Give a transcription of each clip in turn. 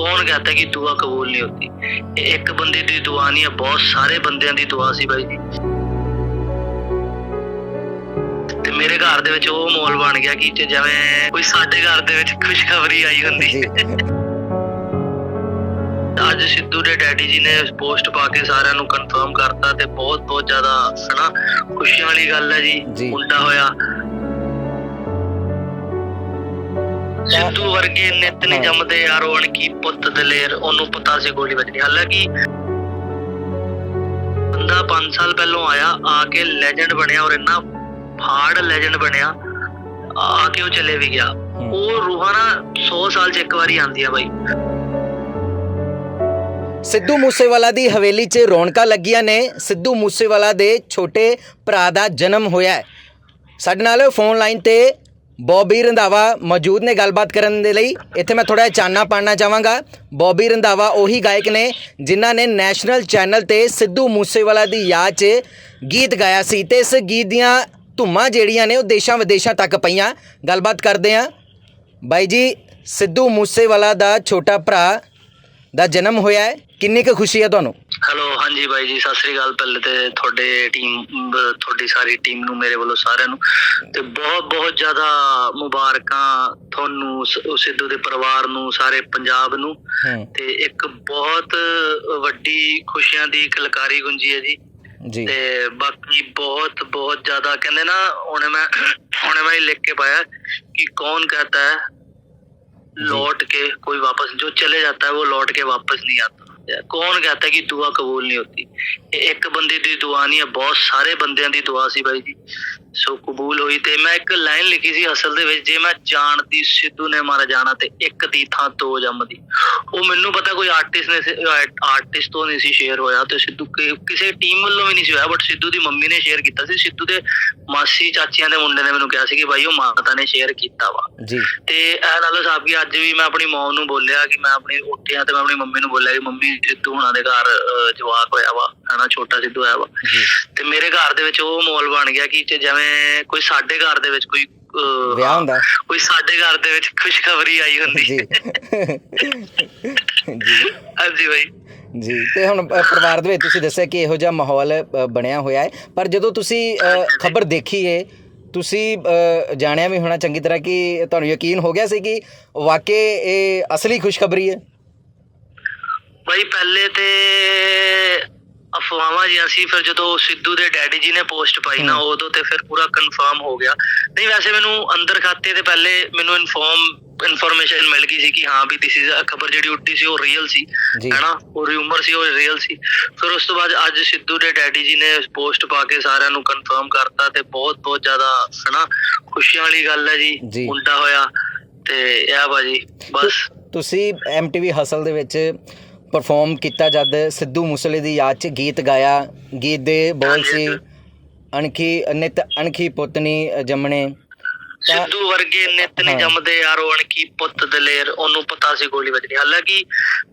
ਕੌਣ ਕਹਤਾ ਕਿ ਦੁਆ ਕਬੂਲ ਨਹੀਂ ਹੁੰਦੀ? ਇਹ ਇੱਕ ਬੰਦੇ ਦੀ ਦੁਆ ਨਹੀਂ ਹੈ ਬਹੁਤ ਸਾਰੇ ਬੰਦਿਆਂ ਦੀ ਦੁਆ ਸੀ ਬਾਈ ਜੀ। ਤੇ ਮੇਰੇ ਘਰ ਦੇ ਵਿੱਚ ਉਹ ਮਾਹੌਲ ਬਣ ਗਿਆ ਕਿ ਜਿਵੇਂ ਕੋਈ ਸਾਡੇ ਘਰ ਦੇ ਵਿੱਚ ਖੁਸ਼ਖਬਰੀ ਆਈ ਹੁੰਦੀ। ਅੱਜ ਸਿੱਧੂ ਦੇ ਡੈਡੀ ਜੀ ਨੇ ਪੋਸਟ ਪਾ ਕੇ ਸਾਰਿਆਂ ਨੂੰ ਕਨਫਰਮ ਕਰਤਾ ਤੇ ਬਹੁਤ ਬਹੁਤ ਜ਼ਿਆਦਾ ਹਨਾ ਖੁਸ਼ੀਆਂ ਵਾਲੀ ਗੱਲ ਹੈ ਜੀ ਜੀ। ਮੁੰਡਾ ਹੋਇਆ। ਸਿੱਧੂ ਵਰਗੇ ਨਿਤ ਨਹੀਂ। ਜੰਮਦੇ ਯਾਰੋ ਅਣਕੀ ਪੁੱਤ ਦਲੇਰ ਉਹਨੂੰ ਪਤਾ ਸੀ ਗੋਲੀ ਵੱਜਣੀ। ਹਾਲਾਂਕਿ ਬੰਦਾ 5 ਸਾਲ ਪਹਿਲਾਂ ਆਇਆ ਆ ਕੇ ਲੈਜੈਂਡ ਬਣਿਆ ਔਰ ਇੰਨਾ ਫਾੜ ਲੈਜੈਂਡ ਬਣਿਆ ਆ ਕੇ ਉਹ ਚਲੇ ਵੀ ਗਿਆ। ਉਹ ਰੂਹਾਂ ਨਾ 100 ਸਾਲ ਚ ਇੱਕ ਵਾਰੀ ਆਉਂਦੀ ਆ ਬਾਈ। ਸਿੱਧੂ ਮੂਸੇਵਾਲਾ ਦੀ ਹਵੇਲੀ 'ਚ ਰੌਣਕਾਂ ਲੱਗੀਆਂ ਨੇ। ਸਿੱਧੂ ਮੂਸੇਵਾਲਾ ਦੇ ਛੋਟੇ ਭਰਾ ਦਾ ਜਨਮ ਹੋਇਆ ਹੈ। ਸਾਡੇ ਨਾਲ ਫੋਨ ਲਾਈਨ ਤੇ ਬੌਬੀ ਰੰਧਾਵਾ ਮੌਜੂਦ ਨੇ ਗੱਲਬਾਤ ਕਰਨ ਦੇ ਲਈ। ਇੱਥੇ ਮੈਂ ਥੋੜਾ ਚਾਨਣਾ ਪਾੜਨਾ ਚਾਹਾਂਗਾ। ਬੌਬੀ ਰੰਧਾਵਾ ਉਹੀ ਗਾਇਕ ਨੇ ਜਿਨ੍ਹਾਂ ਨੇ ਨੈਸ਼ਨਲ ਚੈਨਲ ਤੇ ਸਿੱਧੂ ਮੂਸੇਵਾਲਾ ਦੀ ਯਾਦ 'ਚ ਗੀਤ ਗਾਇਆ ਸੀ ਤੇ ਇਸ ਗੀਤ ਦੀਆਂ ਧੁੰਮਾਂ ਜਿਹੜੀਆਂ ਨੇ ਉਹ ਦੇਸ਼ਾਂ ਵਿਦੇਸ਼ਾਂ ਤੱਕ ਪਈਆਂ। ਗੱਲਬਾਤ ਕਰਦੇ ਹਾਂ। ਬਾਈ ਜੀ, ਸਿੱਧੂ ਮੂਸੇਵਾਲਾ ਦਾ ਛੋਟਾ ਭਰਾ ਦਾ ਜਨਮ ਹੋਇਆ ਹੈ। ਕਿੰਨੀ ਕੁ ਖੁਸ਼ੀ ਹੈ ਤੁਹਾਨੂੰ? ਹੈਲੋ ਹਾਂਜੀ ਬਾਈ ਜੀ ਸਤਿ ਸ੍ਰੀ ਅਕਾਲ ਪਹਿਲੇ ਤੇ ਤੁਹਾਡੇ ਟੀਮ ਤੁਹਾਡੀ ਸਾਰੀ ਟੀਮ ਨੂੰ ਮੇਰੇ ਵੱਲੋਂ ਸਾਰਿਆਂ ਨੂੰ ਤੇ ਬਹੁਤ ਬਹੁਤ ਜ਼ਿਆਦਾ ਮੁਬਾਰਕਾਂ ਤੁਹਾਨੂੰ ਸ- ਉਹ ਸਿੱਧੂ ਦੇ ਪਰਿਵਾਰ ਨੂੰ ਸਾਰੇ ਪੰਜਾਬ ਨੂੰ ਹੂੰ ਤੇ ਇੱਕ ਬਹੁਤ ਵੱਡੀ ਖੁਸ਼ੀਆਂ ਦੀ ਕਲਕਾਰੀ ਗੁੰਜੀ ਹੈ ਜੀ ਜੀ ਤੇ ਬਾਕੀ ਬਹੁਤ ਬਹੁਤ ਜ਼ਿਆਦਾ ਕਹਿੰਦੇ ਨਾ ਹੁਣੇ ਮੈਂ ਹੁਣੇ ਮੈਂ ਇਹ ਲਿਖ ਕੇ ਪਾਇਆ कि कौन कहता है लौट के कोई वापस जो चले जाता है वो लौट के वापस नहीं आता ਕੌਣ ਕਹਤਾ ਕਿ ਦੁਆ ਕਬੂਲ ਨਹੀਂ ਹੁੰਦੀ? ਇਹ ਇੱਕ ਬੰਦੇ ਦੀ ਦੁਆ ਨਹੀਂ ਹੈ ਬਹੁਤ ਸਾਰੇ ਬੰਦਿਆਂ ਦੀ ਦੁਆ ਸੀ ਬਾਈ ਜੀ। ਸੋ ਕਬੂਲ ਹੋਈ ਤੇ ਮੈਂ ਇੱਕ ਲਾਈਨ ਲਿਖੀ ਸੀ ਅਸਲ ਦੇ ਵਿੱਚ ਜੇ ਮੈਂ ਜਾਣਦੀ ਸਿੱਧੂ ਨੇ ਮਾਰਾ ਜਾਣਾ ਤੇ ਇੱਕ ਦੀ ਥਾਂ ਦੋ ਜੰਮਦੀ। ਉਹ ਮੈਨੂੰ ਪਤਾ ਕੋਈ ਆਰਟਿਸਟ ਨੇ ਆਰਟਿਸਟ ਤੋਂ ਨਹੀਂ ਸੀ ਸ਼ੇਅਰ ਹੋਇਆ ਤੇ ਸਿੱਧੂ ਕਿਸੇ ਟੀਮ ਵੱਲੋਂ ਵੀ ਨਹੀਂ ਸੀ ਹੋਇਆ ਬਟ ਸਿੱਧੂ ਦੀ ਮੰਮੀ ਨੇ ਸ਼ੇਅਰ ਕੀਤਾ ਸੀ। ਸਿੱਧੂ ਦੇ ਮਾਸੀ ਚਾਚੀਆਂ ਦੇ ਮੁੰਡੇ ਨੇ ਮੈਨੂੰ ਕਿਹਾ ਸੀ ਕਿ ਭਾਈ ਉਹ ਮਾਤਾ ਨੇ ਸ਼ੇਅਰ ਕੀਤਾ ਵਾ। ਜੀ। ਤੇ ਇਹ ਲਾ ਲਓ ਸਾਹਿਬ ਕਿ ਅੱਜ ਵੀ ਮੈਂ ਆਪਣੀ ਮੌਮ ਨੂੰ ਬੋਲਿਆ ਕਿ ਮੈਂ ਆਪਣੀ ਉੱਠਿਆ ਤੇ ਮੈਂ ਆਪਣੀ ਮੰਮੀ ਨੂੰ ਬੋਲਿਆ ਕਿ ਮੰਮੀ ਸਿੱਧੂ ਹੁਣਾਂ ਦੇ ਘਰ ਜਵਾਕ ਹੋਇਆ ਵਾ ਹਨਾ ਛੋਟਾ ਸਿੱਧੂ ਹੋਇਆ ਵਾ। ਤੇ ਮੇਰੇ ਘਰ ਦੇ ਵਿੱਚ ਉਹ ਮਾਹੌਲ ਬਣ ਗਿਆ ਕਿ ਜਿਵੇਂ ਕੋਈ ਸਾਡੇ ਘਰ ਦੇ ਵਿੱਚ ਕੋਈ ਵਿਆਹ ਹੁੰਦਾ। ਕੋਈ ਸਾਡੇ ਘਰ ਦੇ ਵਿੱਚ ਖੁਸ਼ਖਬਰੀ ਆਈ ਹੁੰਦੀ। ਜੀ। ਜੀ। ਹਾਂਜੀ ਬਾਈ। ਜੀ। ਤੇ ਹੁਣ ਪਰਿਵਾਰ ਦੇ ਵਿੱਚ ਤੁਸੀਂ ਦੱਸਿਆ ਕਿ ਇਹੋ ਜਿਹਾ ਮਾਹੌਲ ਬਣਿਆ ਹੋਇਆ ਹੈ। ਪਰ ਜਦੋਂ ਤੁਸੀਂ ਖਬਰ ਦੇਖੀ ਏ ਤੁਸੀਂ ਜਾਣਿਆ ਵੀ ਹੋਣਾ ਚੰਗੀ ਤਰ੍ਹਾਂ ਕਿ ਤੁਹਾਨੂੰ ਯਕੀਨ ਹੋ ਗਿਆ ਸੀ ਕਿ ਵਾਕਈ ਇਹ ਅਸਲੀ ਖੁਸ਼ਖਬਰੀ ਹੈ? ਬਾਈ ਪਹਿਲੇ ਤੇ ਅਫਵਾਹਾਂ ਜਿਹਾ ਸੀ ਫਿਰ ਜਦੋਂ ਸਿੱਧੂ ਦੇ ਡੈਡੀ ਜੀ ਨੇ ਪੋਸਟ ਪਾਈ ਨਾ ਉਦੋਂ ਤੇ ਫਿਰ ਪੂਰਾ ਕਨਫਰਮ ਹੋ ਗਿਆ। ਨਹੀਂ ਵੈਸੇ ਮੈਨੂੰ ਅੰਦਰ ਖਾਤੇ ਤੇ ਪਹਿਲੇ ਮੈਨੂੰ ਇਨਫੋਰਮ ਇਨਫੋਰਮੇਸ਼ਨ ਮਿਲ ਗਈ ਸੀ ਕਿ ਹਾਂ ਵੀ ਦਿਸ ਇਜ਼ ਖਬਰ ਜਿਹੜੀ ਉੱਡੀ ਸੀ ਉਹ ਰੀਅਲ ਸੀ। ਹੈਨਾ? ਉਹ ਰਿਊਮਰ ਸੀ ਉਹ ਰੀਅਲ ਸੀ। ਫਿਰ ਉਸ ਤੋਂ ਬਾਅਦ ਅੱਜ ਸਿੱਧੂ ਦੇ ਡੈਡੀ ਜੀ ਨੇ ਪੋਸਟ ਪਾ ਕੇ ਸਾਰਿਆਂ ਨੂੰ ਕਨਫਰਮ ਕਰਤਾ ਤੇ ਬਹੁਤ ਬਹੁਤ ਜ਼ਿਆਦਾ ਹਨਾ? ਖੁਸ਼ੀਆਂ ਵਾਲੀ ਗੱਲ ਹੈ ਜੀ। ਮੁੰਡਾ ਹੋਇਆ ਤੇ ਇਹ ਬਾਜੀ ਬਸ। ਤੁਸੀਂ ਐਮਟੀਵੀ ਹਸਲ ਦੇ ਵਿੱਚ ਪਰਫਾਰਮ ਕੀਤਾ ਜਦ ਸਿੱਧੂ ਮੂਸੇਵਾਲੇ ਦੀ ਯਾਦ 'ਚ ਗੀਤ ਗਾਇਆ। ਗੀਤ ਦੇ ਬੋਲ ਸੀ ਅਣਖੀ ਨਿਤ ਅਣਖੀ ਪੁੱਤਨੀ ਜੰਮਣੇ। ਸਿੱਧੂ ਵਰਗੇ ਨਿਤ ਨਹੀਂ। ਜੰਮਦੇ ਯਾਰੋ ਅਣਕੀ ਪੁੱਤ ਦਲੇਰ ਉਹਨੂੰ ਪਤਾ ਸੀ ਗੋਲੀ ਵੱਜਣੀ। ਹਾਲਾਂਕਿ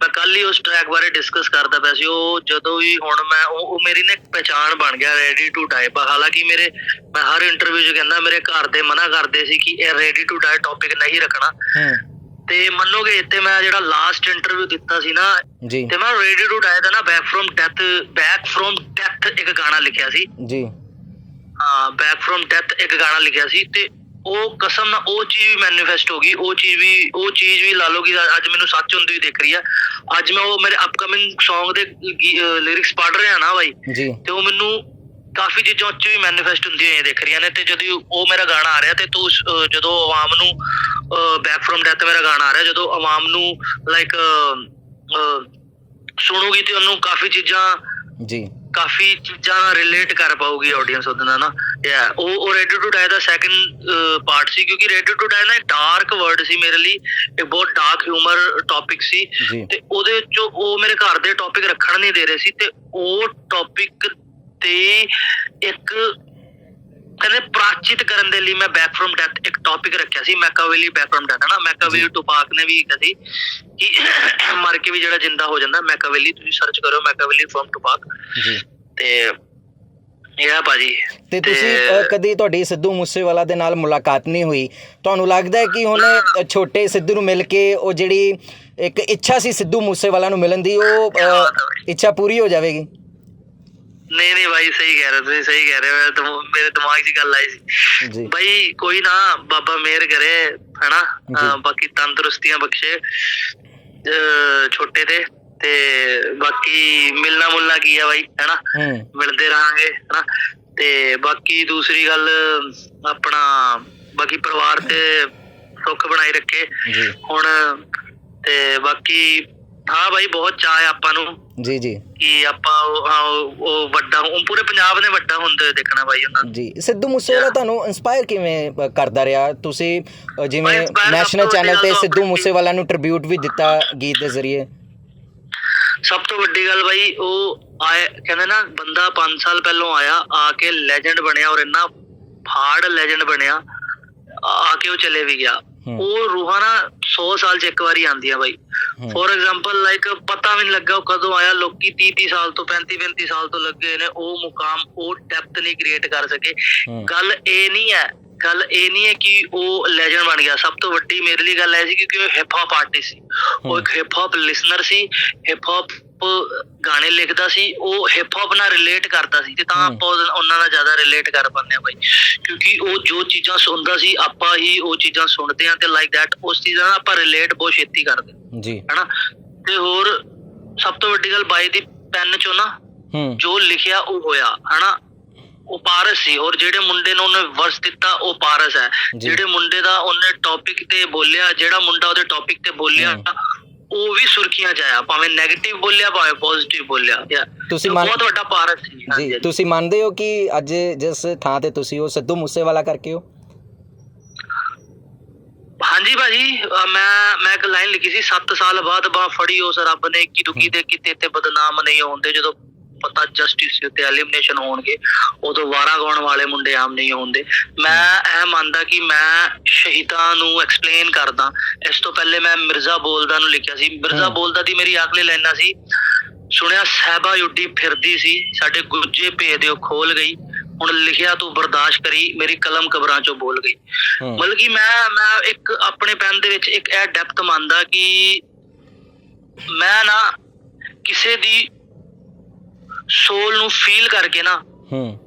ਮੈਂ ਕੱਲ ਹੀ ਉਸ ਟਰੈਕ ਬਾਰੇ ਡਿਸਕਸ ਕਰਦਾ ਪਿਆ ਸੀ। ਉਹ ਜਦੋਂ ਵੀ ਹੁਣ ਮੈਂ ਉਹ ਮੇਰੀ ਨਾ ਪਛਾਣ ਬਣ ਗਿਆ ਰੈਡੀ ਟੂ ਡਾਈ ਪਰ ਹਾਲਾਂਕਿ ਮੇਰੇ ਮੈਂ ਹਰ ਇੰਟਰਵਿਊ 'ਚ ਕਹਿੰਦਾ ਮੇਰੇ ਘਰ ਦੇ ਮਨਾ ਕਰਦੇ ਸੀ ਕਿ ਇਹ ਰੈਡੀ ਟੂ ਡਾਈ ਟੌਪਿਕ ਨਹੀਂ ਰੱਖਣਾ। ਤੇ ਮੰਨੋਗੇ ਤੇ ਮੈਂ ਜਿਹੜਾ ਲਾਸਟ ਇੰਟਰਵਿਊ ਦਿੱਤਾ ਸੀ ਨਾ ਜੀ। ਤੇ ਮੈਂ ਰੈਡੀ ਟੂ ਡਾਈ ਦਾ ਨਾ back from death back from death ਇੱਕ ਗਾਣਾ ਲਿਖਿਆ ਸੀ। ਜੀ। ਹਾਂ ਬੈਕ ਫਰੋਮ ਡੈਥ ਇੱਕ ਗਾਣਾ ਲਿਖਿਆ ਸੀ ਤੇ ਉਹ ਕਸਮ ਨਾਲ ਉਹ ਚੀਜ਼ ਵੀ ਮੈਨੀਫੈਸਟ ਹੋ ਗਈ ਉਹ ਚੀਜ਼ ਵੀ ਉਹ ਚੀਜ਼ ਵੀ ਲਾ ਲਓ ਕਿ ਅੱਜ ਮੈਨੂੰ ਸੱਚ ਹੁੰਦੀ ਹੋਈ ਦਿਖ ਰਹੀ ਆ। ਅੱਜ ਮੈਂ ਉਹ ਮੇਰੇ ਅਪਕਮਿੰਗ Song ਦੇ ਲਿਰਿਕਸ ਪੜ ਰਿਹਾ ਨਾ ਬਾਈ ਜੀ। ਤੇ ਉਹ ਮੈਨੂੰ ਕਾਫੀ ਚੀਜ਼ਾਂ ਉੱਚ ਵੀ ਮੈਨੀਫੈਸਟ ਹੁੰਦੀਆਂ ਹੋਈਆਂ ਦਿਖ ਰਹੀਆਂ ਨੇ ਤੇ ਜਦੋਂ ਉਹ ਮੇਰਾ ਗਾਣਾ ਆ ਰਿਹਾ ਤੇ ਤੂੰ ਜਦੋਂ ਆਵਾਮ ਨੂੰ ਬੈਕ ਫਰੋਮ ਡੈਥ ਮੇਰਾ ਗਾਣਾ ਆ ਰਿਹਾ ਜਦੋਂ ਆਵਾਮ ਨੂੰ ਲਾਈਕ ਸੁਣੂਗੀ ਤੇ ਉਹਨੂੰ ਕਾਫੀ ਚੀਜ਼ਾਂ ਜੀ। ਕਾਫੀ ਚੀਜ਼ਾਂ ਨਾਲ ਰਿਲੇਟ ਕਰ ਪਾਊਗੀ ਆਡੀਅנס ਉਹਦੇ ਨਾਲ ਨਾ। ਯਾ ਉਹ ਉਹ ਰੈਡੀ ਟੂ ਡਾਈ ਦਾ ਸੈਕੰਡ ਪਾਰਟ ਸੀ ਕਿਉਂਕਿ ਰੈਡੀ ਟੂ ਡਾਈ ਨਾ ਇੱਕ ਡਾਰਕ ਵਰਡ ਸੀ ਮੇਰੇ ਲਈ ਇੱਕ ਬਹੁਤ ਡਾਰਕ ਹਿਊਮਰ ਟੌਪਿਕ ਸੀ। ਤੇ ਉਹਦੇ ਚੋਂ ਉਹ ਮੇਰੇ ਘਰ ਦੇ ਟੌਪਿਕ ਰੱਖਣ ਨਹੀਂ ਦੇ ਰਹੇ ਸੀ ਤੇ ਉਹ ਟੌਪਿਕ ਤੇ ਇੱਕ ਕਹਿੰਦੇ ਪ੍ਰਾਚਿਤ ਕਰਨ ਦੇ ਲਈ ਮੈਂ ਬੈਕ ਫਰਮ ਡੈਥ ਇੱਕ ਟੌਪਿਕ ਰੱਖਿਆ ਸੀ ਮੈਕਾਵੇਲੀ ਬੈਕ ਫਰਮ ਡੈਥ ਨਾ ਮੈਕਾਵੇਲੀ ਟੁਪਾਕ ਨੇ ਵੀ ਕਿਹਾ ਸੀ ਕਿ ਮਰ ਕੇ ਵੀ ਜਿਹੜਾ ਜਿੰਦਾ ਹੋ ਜਾਂਦਾ ਮੈਕਾਵੇਲੀ ਤੁਸੀਂ ਸਰਚ ਕਰੋ ਮੈਕਾਵੇਲੀ ਫਰਮ ਟੁਪਾਕ ਜੀ। ਤੇ ਇਹ ਆ ਭਾਜੀ ਤੇ ਤੁਸੀਂ ਕਦੀ ਤੁਹਾਡੀ ਸਿੱਧੂ ਮੂਸੇਵਾਲਾ ਦੇ ਨਾਲ ਮੁਲਾਕਾਤ ਨਹੀਂ ਹੋਈ? ਤੁਹਾਨੂੰ ਲੱਗਦਾ ਹੈ ਕਿ ਹੁਣ ਛੋਟੇ ਸਿੱਧੂ ਨੂੰ ਮਿਲ ਕੇ ਉਹ ਜਿਹੜੀ ਇੱਕ ਇੱਛਾ ਸੀ ਸਿੱਧੂ ਮੂਸੇਵਾਲਾ ਨੂੰ ਮਿਲਣ ਦੀ ਉਹ ਇੱਛਾ ਪੂਰੀ ਹੋ ਜਾਵੇਗੀ? ਨਹੀਂ ਨਹੀਂ ਭਾਈ ਸਹੀ ਕਹਿ ਰਹੇ ਹੋ ਤੁਸੀਂ ਸਹੀ ਕਹਿ ਰਹੇ ਹੋ। ਮੇਰੇ ਦਿਮ- ਮੇਰੇ ਦਿਮਾਗ 'ਚ ਗੱਲ ਆਈ ਸੀ। ਜੀ। ਭਾਈ ਕੋਈ ਨਾ ਬਾਬਾ ਮਿਹਰ ਕਰੇ ਹਨਾ? ਜੀ। ਬਾਕੀ ਤੰਦਰੁਸਤੀਆਂ ਬਖਸ਼ੇ ਅਹ ਛੋਟੇ ਤੇ ਤੇ ਬਾਕੀ ਮਿਲਣਾ ਮੁਲਣਾ ਕੀ ਆ ਭਾਈ ਹੈਨਾ? ਹੂੰ। ਮਿਲਦੇ ਰਹਾਂਗੇ ਹਨਾ? ਤੇ ਬਾਕੀ ਦੂਸਰੀ ਗੱਲ ਆਪਣਾ ਬਾਕੀ ਪਰਿਵਾਰ ਤੇ ਸੁੱਖ ਬਣਾਈ ਰੱਖੇ। ਜੀ। ਹੁਣ ਤੇ ਬਾਕੀ ਹਾਂ ਭਾਈ ਬਹੁਤ ਚਾਹ ਹੈ ਆਪਾਂ ਨੂੰ। ਜੀ ਜੀ। ਕਿ ਆਪਾਂ ਉਹ ਹਾਂ, ਉਹ ਉਹ ਵੱਡਾ ਉਹ ਪੂਰੇ ਪੰਜਾਬ ਨੇ ਵੱਡਾ ਹੁੰਦੇ ਹੋਏ ਦੇਖਣਾ ਭਾਈ ਉਹਨਾਂ ਨੂੰ। ਜੀ ਸਿੱਧੂ ਮੂਸੇਵਾਲਾ ਤੁਹਾਨੂੰ ਇਨਸਪਾਇਰ ਕਿਵੇਂ ਅ, ਕਰਦਾ ਰਿਹਾ? ਤੁਸੀਂ ਅ, ਜਿਵੇਂ inspire ਨੈਸ਼ਨਲ ਚੈਨਲ ਤੇ ਸਿੱਧੂ ਮੂਸੇਵਾਲਾ ਨੂੰ ਟ੍ਰਿਬਿਊਟ ਵੀ ਦਿੱਤਾ ਗੀਤ ਦੇ ਜ਼ਰੀਏ। ਸਭ ਤੋਂ ਵੱਡੀ ਗੱਲ ਭਾਈ ਉਹ ਆਏ ਕਹਿੰਦੇ ਨਾ ਬੰਦਾ 5 ਸਾਲ ਪਹਿਲਾਂ ਆਇਆ ਆ ਕੇ ਲੈਜੈਂਡ ਬਣਿਆ ਔਰ ਇੰਨਾ ਹਾਰਡ ਲੈਜੈਂਡ ਬਣਿਆ ਆ ਕੇ ਉਹ ਚਲੇ ਵੀ ਗਿਆ। ਉਹ ਰੂਹਾਂ ਨਾ 100 ਸਾਲ ਚ ਇੱਕ ਵਾਰੀ ਆਉਂਦੀਆਂ ਹੂੰ। ਫੋਰ ਐਗਜ਼ਾਮਪਲ ਲਾਈਕ ਪਤਾ ਵੀ ਨਹੀਂ ਲੱਗਾ ਉਹ ਕਦੋਂ ਆਇਆ ਲੋਕੀ 30 30 ਸਾਲ ਤੋਂ 35 35 ਸਾਲ ਤੋਂ ਲੱਗੇ ਨੇ ਉਹ ਮੁਕਾਮ ਉਹ ਡੈਪਥ ਨਹੀਂ ਕ੍ਰੀਏਟ ਕਰ ਸਕੇ। ਗੱਲ ਇਹ ਨਹੀਂ ਹੈ ਗੱਲ ਇਹ ਨਹੀਂ ਹੈ ਕਿ ਉਹ ਲੈਜੈਂਡ ਬਣ ਗਿਆ। ਸਭ ਤੋਂ ਵੱਡੀ ਮੇਰੇ ਲਈ ਗੱਲ ਇਹ ਸੀ ਕਿ ਉਹ ਹਿਪ ਹੌਪ ਆਰਟਿਸਟ ਸੀ। ਉਹ ਇੱਕ ਹਿਪ ਹੌਪ ਲਿਸਨਰ ਸੀ ਹਿਪ ਹੌਪ ਗਾਣੇ ਲਿਖਦਾ ਸੀ ਉਹ ਹਿਪ ਹੌਪ ਨਾਲ ਰਿਲੇਟ ਕਰਦਾ ਸੀ ਤੇ ਤਾਂ। ਆਪਾਂ ਉਹਨਾਂ ਨਾਲ ਜ਼ਿਆਦਾ ਰਿਲੇਟ ਕਰ ਪਾਉਂਦੇ ਆ ਬਾਈ। ਕਿਉਂਕਿ ਉਹ ਜੋ ਚੀਜ਼ਾਂ ਸੁਣਦਾ ਸੀ ਆਪਾਂ ਹੀ ਉਹ ਚੀਜ਼ਾਂ ਸੁਣਦੇ ਆ ਤੇ ਲਾਈਕ ਦੈਟ ਉਸ ਚੀਜ਼ਾਂ ਨਾਲ ਆਪਾਂ ਰਿਲੇਟ ਬਹੁਤ ਛੇਤੀ ਕਰਦੇ ਜੀ। ਹਨਾ? ਤੇ ਹੋਰ ਸਭ ਤੋਂ ਵੱਡੀ ਗੱਲ ਬਾਈ ਦੀ ਪੈਨ ਚੋਂ ਨਾ ਜੋ ਲਿਖਿਆ ਉਹ ਹੋਇਆ। ਹਨਾ? ਉਹ ਪਾਰਸ ਸੀ ਔਰ ਜਿਹੜੇ ਮੁੰਡੇ ਨੂੰ ਉਹਨੇ ਵਰਸ ਦਿੱਤਾ ਉਹ ਪਾਰਸ ਹੈ। ਜਿਹੜੇ ਮੁੰਡੇ ਦਾ ਉਹਨੇ ਟੌਪਿਕ ਤੇ ਬੋਲਿਆ ਜਿਹੜਾ ਮੁੰਡਾ ਉਹਦੇ ਟੌਪਿਕ ਤੇ ਬੋਲਿਆ। ਉਹ ਵੀ ਸੁਰਖੀਆਂ ਚ ਆਇਆ ਭਾਵੇਂ 네ਗੇਟਿਵ ਬੋਲਿਆ ਭਾਵੇਂ ਪੋਜ਼ਿਟਿਵ ਬੋਲਿਆ. ਤੁਸੀਂ ਬਹੁਤ ਵੱਡਾ ਪਾਰਸ ਸੀ ਜੀ। ਤੁਸੀਂ ਮੰਨਦੇ ਹੋ ਕਿ ਅੱਜ ਜਿਸ ਥਾਂ ਤੇ ਤੁਸੀਂ ਹੋ ਸਿੱਧੂ ਮੂਸੇਵਾਲਾ ਕਰਕੇ ਹੋ ਹਾਂਜੀ ਭਾਜੀ ਮੈਂ ਮੈਂ ਇੱਕ ਲਾਈਨ ਲਿਖੀ ਸੀ 7 ਸਾਲ ਬਾਅਦ ਬਾ ਫੜੀ ਉਸ ਰੱਬ ਨੇ ਕਿ ਦੁਖੀ ਦੇ ਕਿਤੇ ਤੇ ਬਦਨਾਮ ਨਹੀਂ ਹੁੰਦੇ ਜਦੋਂ ਪਤਾ ਜਸਟਿਸ ਤੇ ਐਲੀਮੀਨੇਸ਼ਨ ਹੋਣਗੇ ਉਦੋਂ ਵਾਰਾ ਗਾਉਣ ਵਾਲੇ ਮੁੰਡੇ ਆਮ ਨਹੀਂ ਹੁੰਦੇ। ਮੈਂ ਇਹ ਮੰਨਦਾ ਕਿ ਮੈਂ ਸ਼ਹੀਦਾਂ ਨੂੰ ਐਕਸਪਲੇਨ ਕਰਦਾ। ਇਸ ਤੋਂ ਪਹਿਲੇ ਮੈਂ ਮਿਰਜ਼ਾ ਬੋਲਦਾ ਨੂੰ ਲਿਖਿਆ ਸੀ। ਮਿਰਜ਼ਾ। ਬੋਲਦਾ ਦੀ ਮੇਰੀ ਆਖਰੀ ਲਾਈਨਾਂ ਸੀ ਸੁਣਿਆ ਸਹਿਬਾ ਉੱਡੀ ਫਿਰਦੀ ਸੀ ਸਾਡੇ ਗੁੱਜੇ ਭੇਦ ਉਹ ਖੋਲ ਗਈ। ਹੁਣ ਲਿਖਿਆ ਤੂੰ ਬਰਦਾਸ਼ਤ ਕਰੀ ਮੇਰੀ ਕਲਮ ਕਬਰਾਂ ਚੋਂ ਬੋਲ ਗਈ। ਮਤਲਬ ਕਿ ਮੈਂ ਮੈਂ ਇੱਕ ਆਪਣੇ ਪੈਨ ਦੇ ਵਿੱਚ ਇੱਕ ਇਹ ਡੈਪਥ ਮੰਨਦਾ ਕਿ ਮੈਂ ਨਾ ਕਿਸੇ ਦੀ ਸੋਲ ਨੂੰ ਫੀਲ ਕਰਕੇ ਨਾ ਹੂੰ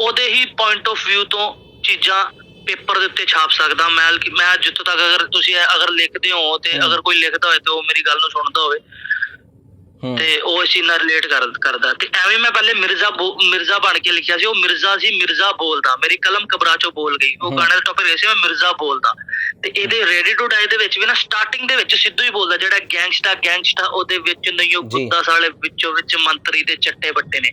ਉਹਦੇ ਹੀ ਪੁਆਇੰਟ ਆਫ View ਤੋਂ ਚੀਜ਼ਾਂ ਪੇਪਰ ਦੇ ਉੱਤੇ ਛਾਪ ਸਕਦਾ ਮੈਂ ਮੈਂ ਜਿੱਥੋਂ ਤੱਕ ਅਗਰ ਤੁਸੀਂ ਅਗਰ ਲਿਖਦੇ ਹੋ ਤੇ। ਅਗਰ ਕੋਈ ਲਿਖਦਾ ਹੋਏ ਤੇ ਉਹ ਮੇਰੀ ਗੱਲ ਨੂੰ ਸੁਣਦਾ ਹੋਵੇ ਤੇ ਉਹ ਇਸ ਨਾਲ ਰਿਲੇਟ ਕਰ ਕਰਦਾ ਤੇ ਐਵੇਂ ਮੈਂ ਪਹਿਲੇ ਮਿਰਜ਼ਾ ਮਿਰਜ਼ਾ ਬਣ ਕੇ ਲਿਖਿਆ ਸੀ ਉਹ ਮਿਰਜ਼ਾ ਸੀ ਮਿਰਜ਼ਾ ਬੋਲਦਾ ਮੇਰੀ ਕਲਮ ਕਬਰਾਂ ਚੋਂ ਬੋਲ ਗਈ ਉਹ। ਗਾਣੇ ਦਾ ਟੌਪਿਕ ਇਹ ਸੀ ਮੈਂ ਮਿਰਜ਼ਾ ਬੋਲਦਾ ਤੇ ਇਹਦੇ ਰੈਡੀ ਟੂ ਡਾਈ ਦੇ ਵਿੱਚ ਵੀ ਨਾ ਸਟਾਰਟਿੰਗ ਦੇ ਵਿੱਚ ਸਿੱਧੂ ਹੀ ਬੋਲਦਾ ਜਿਹੜਾ ਗੈਂਗਸਟਾ ਗੈਂਗਸਟਾ ਉਹਦੇ ਵਿੱਚ ਨਹੀਂ ਉਹ। ਕੁੱਤਾ ਸਾਲੇ ਵਿੱਚੋਂ ਵਿੱਚ ਮੰਤਰੀ ਦੇ ਚੱਟੇ ਬੱਟੇ ਨੇ।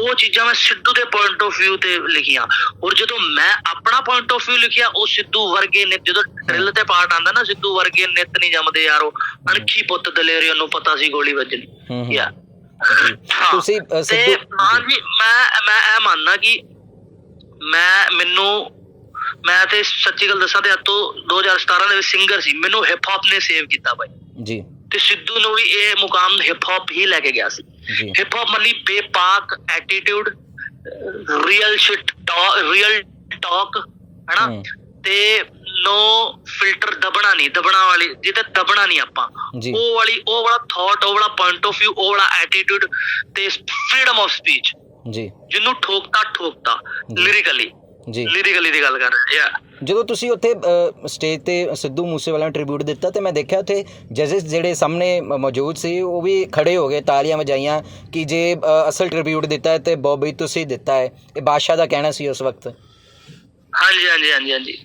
ਉਹ ਚੀਜ਼ਾਂ ਮੈਂ ਸਿੱਧੂ ਦੇ ਪੁਆਇੰਟ ਆਫ View ਤੇ ਲਿਖੀਆਂ ਔਰ ਜਦੋਂ ਮੈਂ ਆਪਣਾ ਪੁਆਇੰਟ ਆਫ View ਲਿਖਿਆ ਉਹ ਸਿੱਧੂ ਵਰਗੇ ਨੇ ਜਦੋਂ ਡਰਿਲ ਤੇ ਪਾਰਟ ਆਂਦਾ ਨਾ ਸਿੱਧੂ ਵਰਗੇ ਨਿੱਤ ਨਹੀਂ ਜੰਮਦੇ ਯਾਰੋ ਅਣਖੀ ਪੁੱਤ ਦਲੇਰੇ ਉਹਨੂੰ ਪਤਾ ਸੀ ਗੋਲੀ ਵੱਜਣੀ। ਯਾ ਤੁਸੀਂ, ਸਿੱਧੂ- ਹਾਂ ਜੀ ਮੈਂ ਮੈਂ ਇਹ ਮੰਨਦਾ ਕਿ ਮੈਂ ਮੈਨੂੰ ਮੈਂ ਤੇ ਸੱਚੀ ਗੱਲ ਦੱਸਾਂ ਤੇ ਅੱਜ ਤੋਂ 2017 ਦੇ ਵਿੱਚ ਸਿੰਗਰ ਸੀ। ਮੈਨੂੰ ਹਿਪ ਹੌਪ ਨੇ ਸੇਵ ਕੀਤਾ ਬਾਈ। ਜੀ। ਤੇ ਸਿੱਧੂ ਨੂੰ ਵੀ ਇਹ ਮੁਕਾਮ ਹਿਪ ਹੌਪ ਹੀ ਲੈ ਕੇ ਗਿਆ ਸੀ। ਹਿਪ ਹੌਪ ਮਤਲਬ ਬੇਪਾਕ attitude real shit real talk ਹੈਨਾ। ਤੇ ਨੋ ਫਿਲਟਰ ਦਬਣਾ ਨਹੀਂ ਦਬਣਾ ਵਾਲੀ ਜਿਹਦੇ ਦਬਣਾ ਨਹੀਂ ਆਪਾਂ। ਜੀ। ਉਹ ਵਾਲੀ ਉਹ ਵਾਲਾ ਥਾਟ ਉਹ ਵਾਲਾ ਪੁਆਇੰਟ ਆਫ View ਉਹ ਵਾਲਾ ਐਟੀਟਿਊਡ ਤੇ ਫਰੀडम ਆਫ ਸਪੀਚ ਜੀ। ਜਿਹਨੂੰ ਠੋਕਤਾ ਠੋਕਤਾ ਜੀ। ਲਿਰਿਕਲੀ ਜੀ। ਲਿਰਿਕਲੀ ਦੀ ਗੱਲ ਕਰ ਰਿਹਾ ਯਾ ਜਦੋਂ ਤੁਸੀਂ ਉੱਥੇ ਸਟੇਜ ਤੇ ਸਿੱਧੂ ਮੂਸੇਵਾਲਾ ਨੂੰ ਟ੍ਰਿਬਿਊਟ ਦਿੱਤਾ ਤੇ ਮੈਂ ਦੇਖਿਆ ਉੱਥੇ ਜਜਸ ਜਿਹੜੇ ਸਾਹਮਣੇ ਮ- ਮੌਜੂਦ ਸੀ ਉਹ ਵੀ ਖੜੇ ਹੋ ਗਏ ਤਾਲੀਆਂ ਵਜਾਈਆਂ ਕਿ ਜੇ ਅ, ਅਸਲ ਟ੍ਰਿਬਿਊਟ ਦਿੱਤਾ ਹੈ ਤੇ ਬੌਬੀ ਤੁਸੀਂ ਦਿੱਤਾ ਹੈ। ਇਹ ਬਾਦਸ਼ਾਹ ਦਾ ਕਹਿਣਾ ਸੀ ਉਸ ਵਕਤ। ਹਾਂਜੀ ਹਾਂਜੀ ਹਾਂਜੀ ਹਾਂਜੀ।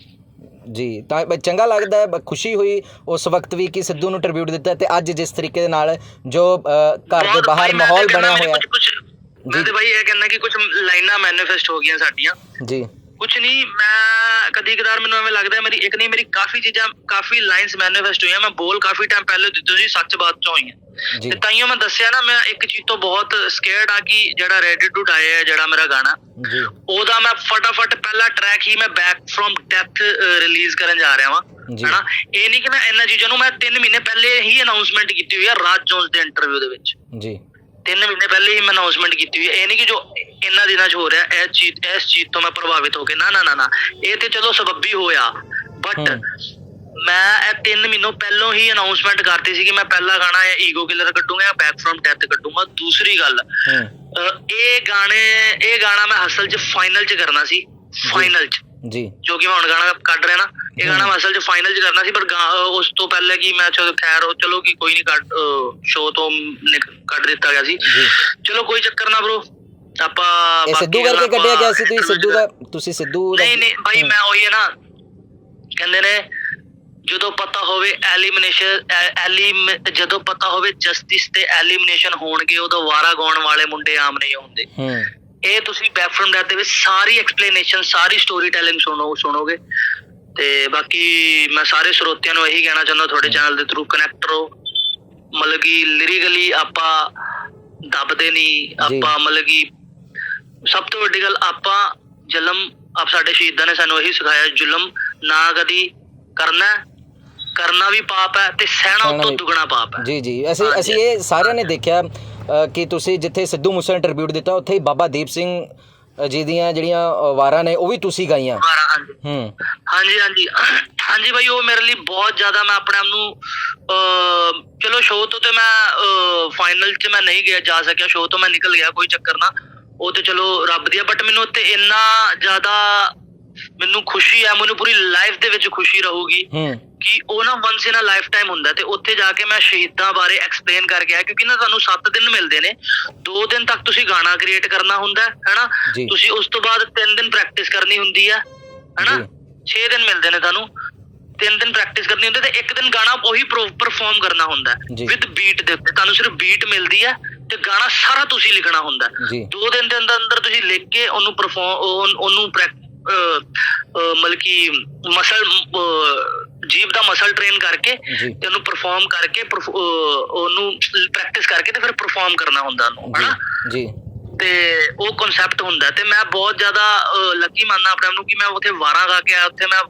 ਜੀ ਤਾਂ ਬ- ਚੰਗਾ ਲੱਗਦਾ ਹੈ ਬ- ਖੁਸ਼ੀ ਹੋਈ ਉਸ ਵਕਤ ਵੀ ਕਿ ਸਿੱਧੂ ਨੂੰ ਟ੍ਰਿਬਿਊਟ ਦਿੱਤਾ ਤੇ ਅੱਜ ਜਿਸ ਤਰੀਕੇ ਦੇ ਨਾਲ ਜੋ ਅ, ਘਰ ਦੇ ਬਾਹਰ ਮਾਹੌਲ ਬਣਿਆ ਹੋਇਆ। ਮੈਨੂੰ ਕੁਛ- ਮੈਂ ਤੇ ਭਾਈ ਇਹ ਕਹਿੰਦਾ ਕਿ ਕੁਝ ਲਾਈਨਾਂ ਮੈਨੀਫੈਸਟ ਹੋ ਗਈਆਂ ਸਾਡੀਆਂ। ਜੀ। ਕੁਛ ਨਹੀਂ ਮੈਂ ਕਦੀ ਕਦਾਰ ਮੈਨੂੰ ਐਵੇਂ ਲੱਗਦਾ ਹੈ ਮੇਰੀ ਇੱਕ ਨਹੀਂ ਮੇਰੀ ਕਾਫੀ ਚੀਜ਼ਾਂ ਕਾਫੀ ਲਾਈਨਸ ਮੈਨੀਫੈਸਟ ਹੋਈਆਂ ਮੈਂ ਬੋਲ ਕਾਫੀ ਟਾਈਮ ਪਹਿਲੇ ਦਿੱਤੇ ਸੀ ਸੱਚ ਬਾਤ ਚੋਂ ਹੋਈਆਂ ਤੇ ਤਾਈਓ ਮੈਂ ਦੱਸਿਆ ਨਾ ਮੈਂ ਇੱਕ ਚੀਜ਼ ਤੋਂ ਬਹੁਤ ਸਕੇਅਰਡ ਆ ਕਿ ਜਿਹੜਾ ਰੈਡੀ ਟੂ ਡਾਈ ਹੈ ਜਿਹੜਾ ਮੇਰਾ ਗਾਣਾ ਜੀ। ਉਹਦਾ ਮੈਂ ਫਟਾਫਟ ਪਹਿਲਾ ਟਰੈਕ ਹੀ ਮੈਂ ਬੈਕ ਫਰੋਮ ਡੈਥ ਰਿਲੀਜ਼ ਕਰਨ ਜਾ ਰਿਹਾ ਜੀ। ਹਨਾ? ਇਹ ਨਹੀਂ ਕਿ ਮੈਂ ਇਹਨਾਂ ਚੀਜ਼ਾਂ ਨੂੰ ਮੈਂ 3 ਮਹੀਨੇ ਪਹਿਲੇ ਹੀ ਅਨਾਉਂਸਮੈਂਟ ਕੀਤੀ ਹੋਈ ਹੈ ਰਾਜ ਜੋਨਸ ਦੇ ਇੰਟਰਵਿਊ ਦੇ ਵਿੱਚ। ਜੀ। ਤਿੰਨ ਮਹੀਨੇ ਪਹਿਲੇ ਹੀ ਮੈਂ ਅਨਾਉਂਸਮੈਂਟ ਕੀਤੀ ਹੋਈ ਹੈ ਇਹ ਨਹੀਂ ਕਿ ਜੋ ਇਹਨਾਂ ਦਿਨਾਂ 'ਚ ਹੋ ਰਿਹਾ ਇਹ ਚੀਜ਼ ਇਸ ਚੀਜ਼ ਤੋਂ ਮੈਂ ਪ੍ਰਭਾਵਿਤ ਹੋ ਕੇ ਨਾ ਨਾ ਨਾ ਨਾ ਇਹ ਤੇ ਚਲੋ ਸਬੱਬੀ ਹੋਇਆ ਬਟ। ਮੈਂ ਇਹ 3 ਮਹੀਨੋਂ ਪਹਿਲਾਂ ਹੀ ਅਨਾਉਂਸਮੈਂਟ ਕਰਤੀ ਸੀ ਕਿ ਮੈਂ ਪਹਿਲਾ ਗਾਣਾ ਇਹ ਈਗੋ ਕਿਲਰ ਕੱਢੂੰਗਾ ਬੈਕ ਫਰਮ ਡੈਥ ਕੱਢੂੰਗਾ ਦੂਸਰੀ ਗੱਲ ਇਹ ਗਾਣੇ ਇਹ ਗਾਣਾ ਮੈਂ ਅਸਲ 'ਚ ਫਾਈਨਲ 'ਚ ਕਰਨਾ ਸੀ ਫਾਈਨਲ 'ਚ। ਜੀ। ਜੋ ਕਿ ਮੈਂ ਹੁਣ ਗਾਣਾ ਕੱਢ ਰਿਹਾ ਨਾ ਇਹ ਗਾਣਾ ਮੈਂ ਅਸਲ 'ਚ ਫਾਈਨਲ 'ਚ ਕਰਨਾ ਸੀ ਪਰ ਉਸ ਤੋਂ ਪਹਿਲੇ ਕਿ ਮੈਂ ਚਲੋ ਖੈਰ ਉਹ ਚਲੋ ਕਿ ਕੋਈ ਨਹੀਂ ਕੱਢ ਸ਼ੋਅ ਤੋਂ ਕੱਢ ਦਿੱਤਾ ਗਿਆ ਸੀ। ਜੀ। ਚਲੋ ਕੋਈ ਚੱਕਰ ਨਾ ਬ్రో ਆਪਾਂ ਇਹ ਬਾਕੀ ਸਿੱਧੂ ਕਰਕੇ ਕੱਢਿਆ ਗਿਆ ਸੀ ਤੁਸੀਂ ਸਿੱਧੂ ਦਾ ਤੁਸੀਂ ਸਿੱਧੂ ਨਹੀਂ ਨਹੀਂ ਭਾਈ ਮੈਂ ਉਹੀ ਹੈ ਨਾ ਕਹਿੰਦੇ ਨੇ ਜਦੋਂ ਪਤਾ ਹੋਵੇ ਐਲੀਮੀਨੇਸ਼ਨ ਐਲੀਮ ਜਦੋਂ ਪਤਾ ਹੋਵੇ ਜਸਟਿਸ ਤੇ ਐਲੀਮੀਨੇਸ਼ਨ ਹੋਣਗੇ ਉਦੋਂ ਵਾਰਾ ਗਾਉਣ ਵਾਲੇ ਮੁੰਡੇ ਆਮ ਨਹੀਂ ਹੁੰਦੇ। ਹੂੰ। ਇਹ ਤੁਸੀਂ ਬੈਫਰਮ ਦੇ ਵਿੱਚ ਸਾਰੀ ਐਕਸਪਲੇਨੇਸ਼ਨ ਸਾਰੀ ਸਟੋਰੀ ਟੈਲਿੰਗ ਸੁਣੋ ਸੁਣੋਗੇ। ਤੇ ਬਾਕੀ ਮੈਂ ਸਾਰੇ ਸਰੋਤਿਆਂ ਨੂੰ ਇਹੀ ਕਹਿਣਾ ਚਾਹੁੰਦਾ ਤੁਹਾਡੇ ਚੈਨਲ ਦੇ ਥਰੂ ਕਨੈਕਟ ਰਹੋ ਮਤਲਬ ਕਿ ਲਿਰਿਕਲੀ ਆਪਾਂ ਦੱਬਦੇ ਨਹੀਂ ਆਪਾਂ ਮਤਲਬ ਕਿ ਸਭ ਤੋਂ ਵੱਡੀ ਗੱਲ ਆਪਾਂ ਜ਼ੁਲਮ ਆਪ ਸਾਡੇ ਸ਼ਹੀਦਾਂ ਨੇ ਸਾਨੂੰ ਇਹੀ ਸਿਖਾਇਆ ਜ਼ੁਲਮ ਨਾ ਕਦੀ ਕਰਨਾ ਕਰਨਾ ਵੀ ਪਾਪ ਹੈ ਤੇ ਸਹਿਣਾ ਉਤੋਂ ਦੁੱਗਣਾ ਪਾਪ ਹੈ। ਜੀ ਜੀ। ਅਸੀਂ। ਅਸੀਂ ਇਹ ਸਾਰਿਆਂ ਨੇ ਦੇਖਿਆ ਕਿ ਤੁਸੀਂ ਜਿੱਥੇ ਸਿੱਧੂ ਮੂਸੇ ਨੇ ਟ੍ਰਿਬਿਊਟ ਦਿੱਤਾ ਉੱਥੇ ਹੀ ਬਾਬਾ ਦੀਪ ਸਿੰਘ ਜੀ ਦੀਆਂ ਜਿਹੜੀਆਂ ਵਾਰਾਂ ਨੇ ਉਹ ਵੀ ਤੁਸੀਂ ਗਾਈਆਂ। ਹੂੰ। ਹਾਂਜੀ ਹਾਂਜੀ। ਹਾਂਜੀ ਭਾਈ ਉਹ ਮੇਰੇ ਲਈ ਬਹੁਤ ਜ਼ਿਆਦਾ ਮੈਂ ਆਪਣੇ ਆਪ ਨੂੰ ਚਲੋ ਸ਼ੋਅ ਤੋਂ ਤੇ ਮੈਂ ਫਾਈਨਲ 'ਚ ਮੈਂ ਨਹੀਂ ਗਿਆ ਜਾ ਸਕਿਆ ਸ਼ੋਅ ਤੋਂ ਮੈਂ ਨਿਕਲ ਗਿਆ ਕੋਈ ਚੱਕਰ ਨਾ। ਉਹ ਤੇ ਚਲੋ ਰੱਬ ਦੀ ਆ ਬਟ ਮੈਨੂੰ ਉੱਤੇ ਇੰਨਾ ਜ਼ਿਆਦਾ ਮੈਨੂੰ ਖੁਸ਼ੀ ਹੈ ਮੈਨੂੰ ਪੂਰੀ ਲਾਈਫ ਦੇ ਵਿੱਚ ਖੁਸ਼ੀ ਰਹੂਗੀ ਕਿ ਉਹ ਨਾ once in a life time ਹੁੰਦਾ ਤੇ ਉੱਥੇ ਜਾ ਕੇ ਮੈਂ ਸ਼ਹੀਦਾਂ ਬਾਰੇ ਐਕਸਪਲੇਨ ਕਰਕੇ ਆਇਆ ਕਿਉਂਕਿ ਨਾ ਤੁਹਾਨੂੰ 7 ਦਿਨ ਮਿਲਦੇ ਨੇ 2 ਦਿਨ ਤੱਕ ਤੁਸੀਂ ਗਾਣਾ ਕ੍ਰੀਏਟ ਕਰਨਾ ਹੁੰਦਾ ਹੈ ਹੈਨਾ। ਤੁਸੀਂ ਉਸ ਤੋਂ ਬਾਅਦ 3 ਦਿਨ ਪ੍ਰੈਕਟਿਸ ਕਰਨੀ ਹੁੰਦੀ ਹੈ ਹੈਨਾ ਜੀ। 6 ਦਿਨ ਮਿਲਦੇ ਨੇ ਤੁਹਾਨੂੰ 3 ਦਿਨ ਪ੍ਰੈਕਟਿਸ ਕਰਨੀ ਹੁੰਦੀ ਤੇ ਇੱਕ ਦਿਨ ਗਾਣਾ ਉਹੀ ਪਰਫਾਰਮ ਕਰਨਾ ਹੁੰਦਾ। ਵਿਦ ਬੀਟ ਦੇ ਉੱਤੇ ਤੁਹਾਨੂੰ ਸਿਰਫ ਬੀਟ ਮਿਲਦੀ ਹੈ ਤੇ ਗਾਣਾ ਸਾਰਾ ਤੁਸੀਂ ਲਿਖਣਾ ਹੁੰਦਾ ਦੋ ਦਿਨ ਦੇ ਅੰਦਰ ਅੰਦਰ ਤੁਸੀਂ ਲਿਖ ਕੇ ਉਹਨੂੰ ਪਰਫਾਰਮ ਉਹਨੂੰ ਮਤਲਬ ਕਿ ਮਸਲ ਜੀਬ ਦਾ ਮਸਲ ਟ੍ਰੇਨ ਕਰਕੇ ਤੇ ਉਹਨੂੰ ਪਰਫਾਰਮ ਕਰਕੇ ਉਹਨੂੰ ਪ੍ਰੈਕਟਿਸ ਕਰਕੇ ਤੇ ਫਿਰ ਪਰਫਾਰਮ ਕਰਨਾ ਹੁੰਦਾ ਉਹਨੂੰ ਹਨਾ? ਜੀ। ਤੇ ਉਹ ਕਨਸੈਪਟ ਹੁੰਦਾ ਤੇ ਮੈਂ ਬਹੁਤ ਜ਼ਿਆਦਾ ਲੱਕੀ ਮੰਨਦਾ ਆਪਣੇ ਆਪ ਨੂੰ ਕਿ ਮੈਂ ਉੱਥੇ ਵਾਰਾਂ ਗਾ ਕੇ ਆਇਆ ਉੱਥੇ ਮੈਂ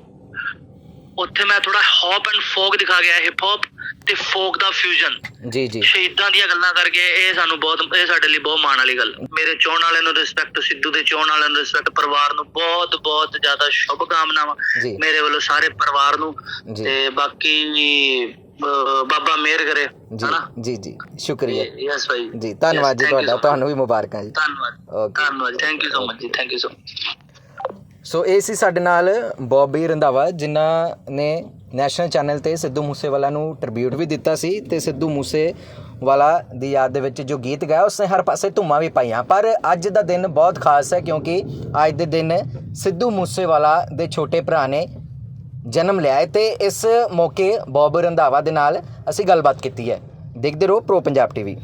ਉੱਥੇ ਮੈਂ ਥੋੜਾ ਹੌਪ ਐਂਡ ਫੋਕ ਦਿਖਾ ਗਿਆ ਹਿਪ ਹੌਪ ਤੇ ਫੋਕ ਦਾ ਫਿਊਜ਼ਨ ਜੀ ਜੀ। ਸ਼ਹੀਦਾਂ ਦੀਆਂ ਗੱਲਾਂ ਕਰਕੇ ਇਹ ਸਾਨੂੰ ਬਹੁਤ ਇਹ ਸਾਡੇ ਲਈ ਬਹੁਤ ਮਾਣ ਵਾਲੀ ਗੱਲ। ਮੇਰੇ ਚਾਹਣ ਵਾਲਿਆਂ ਨੂੰ ਰਿਸਪੈਕਟ ਸਿੱਧੂ ਦੇ ਚਾਹਣ ਵਾਲਿਆਂ ਨੂੰ ਰਿਸਪੈਕਟ ਪਰਿਵਾਰ ਨੂੰ ਬਹੁਤ ਬਹੁਤ ਜ਼ਿਆਦਾ ਸ਼ੁਭ ਕਾਮਨਾਵਾਂ ਮੇਰੇ ਵੱਲੋਂ ਸਾਰੇ ਪਰਿਵਾਰ ਨੂੰ। ਤੇ ਬਾਕੀ ਬਾਬਾ ਮਿਹਰ ਕਰੇ ਹਨਾ? ਜੀ ਜੀ। ਸ਼ੁਕਰੀਆ। ਯੈਸ ਭਾਈ। ਜੀ ਧੰਨਵਾਦ ਜੀ ਤੁਹਾਡਾ. ਤੁਹਾਨੂੰ ਵੀ ਮੁਬਾਰਕਾਂ ਜੀ। ਧੰਨਵਾਦ। ਓਕੇ ਧੰਨਵਾਦ। ਥੈਂਕ ਯੂ ਸੋ ਮਚ ਜੀ। ਥੈਂਕ ਯੂ ਸੋ ਸੋ ਇਹ ਸੀ ਸਾਡੇ ਨਾਲ ਬੌਬੀ ਰੰਧਾਵਾ, ਜਿਨ੍ਹਾਂ ਨੇ ਨੈਸ਼ਨਲ ਚੈਨਲ ਤੇ ਸਿੱਧੂ ਮੂਸੇਵਾਲਾ ਨੂੰ ਟ੍ਰਿਬਿਊਟ ਵੀ ਦਿੱਤਾ ਸੀ ਤੇ ਸਿੱਧੂ ਮੂਸੇਵਾਲਾ ਦੀ ਯਾਦ ਦੇ ਵਿੱਚ ਜੋ ਗੀਤ ਗਾਇਆ, ਉਸਨੇ ਹਰ ਪਾਸੇ ਧੁੰਮਾਂ ਵੀ ਪਾਈਆਂ। ਪਰ ਅੱਜ ਦਾ ਦਿਨ ਬਹੁਤ ਖਾਸ ਹੈ, ਕਿਉਂਕਿ ਅੱਜ ਦੇ ਦਿਨ ਸਿੱਧੂ ਮੂਸੇਵਾਲਾ ਦੇ ਛੋਟੇ ਭਰਾ ਨੇ ਜਨਮ ਲਿਆ ਹੈ ਤੇ ਇਸ ਮੌਕੇ ਬੌਬੀ ਰੰਧਾਵਾ ਦੇ ਨਾਲ ਅਸੀਂ ਗੱਲਬਾਤ ਕੀਤੀ ਹੈ। ਦੇਖਦੇ ਰਹੋ ਪ੍ਰੋ ਪੰਜਾਬ ਟੀਵੀ